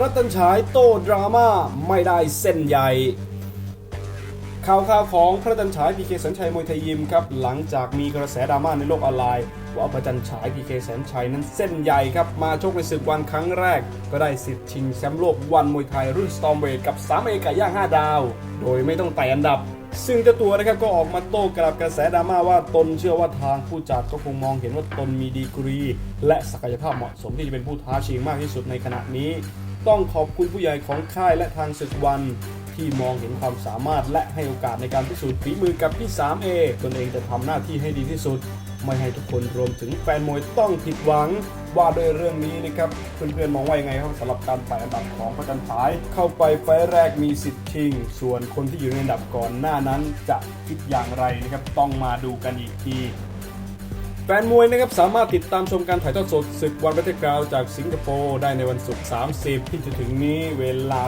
พระตันฉายโต้ดราม่าไม่ได้เส้นใหญ่ข่าวข่าวของพระจันฉายพีเคสัญชัยมวยไทยยิมครับหลังจากมีกระแสดราม่าในโลกออนไลน์ ว่าพระจันฉายพีเคสัญชัยนั้นเส้นใหญ่ครับมาชกในศึกวันครั้งแรก ก็ได้สิทธิ์ชิงแชมป์โลกวันมวยไทยรุ่นสตอมเวทกับ3เอกย่าง 5 ดาว โดยไม่ต้องไต่อันดับ ซึ่งเจ้าตัวนะครับก็ออกมาโต้กลับกระแสดราม่าว่าตนเชื่อว่าทางผู้จัดก็คงมองเห็นว่าตนมีดีกรี และศักยภาพเหมาะสมที่จะเป็นผู้ท้าชิงมากที่สุดในขณะนี้ ต้องขอบคุณผู้ใหญ่ของค่ายและทางศึกวัน ที่มองเห็นความสามารถและให้โอกาสในการพิสูจน์ฝีมือกับพี่ 3A ตนเองจะทำหน้าที่ให้ดีที่สุด ไม่ให้ทุกคนรวมถึงแฟนมวยต้องผิดหวัง ว่าโดวยเรื่องนี้นะครับเพื่อนๆมองว่ายังไงครับสำหรับการไต่อันดับของพระจันทร์ฉาย เข้าไปไฟแรกมีสิทธิ์ชิง ส่วนคนที่อยู่ในอันดับก่อนหน้านั้นจะคิดอย่างไรนะครับต้องมาดูกันอีกที แฟนมวยนะครับสามารถติดตามชมการถ่ายทอดสดศึกวันบัตเทอร์กราวจากสิงคโปร์ได้ในวันศุกร์ 30 ที่จะถึงนี้เวลา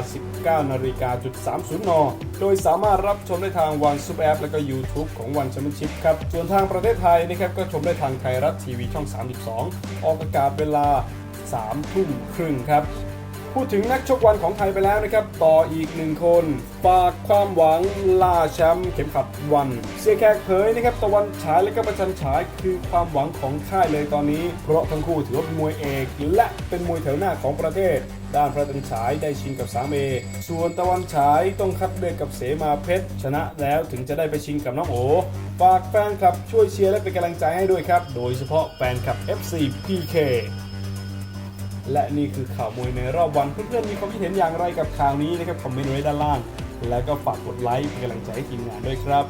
19นาฬิกาจุด30น โดยสามารถรับชมได้ทางวันซุปแอปและก็ YouTube ของวันแชมเปี้ยนชิพครับ ส่วนทางประเทศไทยนะครับก็ชมได้ทางไทยรัฐทีวีช่อง 32 ออกอากาศเวลา 3 ทุ่มครึ่งครับ พูดถึงนักชกวันของไทยไปแล้วนะครับ ต่ออีกหนึ่งคนฝากความหวังล่าแชมป์เข็มขัดวัน เสียแขกเผยนะครับตะวันฉายและก็ประชันฉายคือความหวังของค่ายเลยตอนนี้ เพราะทั้งคู่ถือว่าเป็นมวยเอก และเป็นมวยแถวหน้าของประเทศ ด้านประตันฉายได้ชิงกับสามเอส่วนตะวันฉายต้องคัดเลือกกับเสมาเพชร ชนะแล้วถึงจะได้ไปชิงกับน้องโอฝากแฟนคลับช่วยเชียร์และเป็นกำลังใจให้ด้วยครับ โดยเฉพาะแฟนคลับ FC PK และนี่คือข่าวมวยในรอบวันเพื่อนๆมีความคิดเห็นอย่างไรกับข่าวนี้นะครับคอมเมนต์ไว้ด้านล่าง แล้วก็ฝากกดไลค์เป็นกำลังใจให้ทีมงานด้วยครับ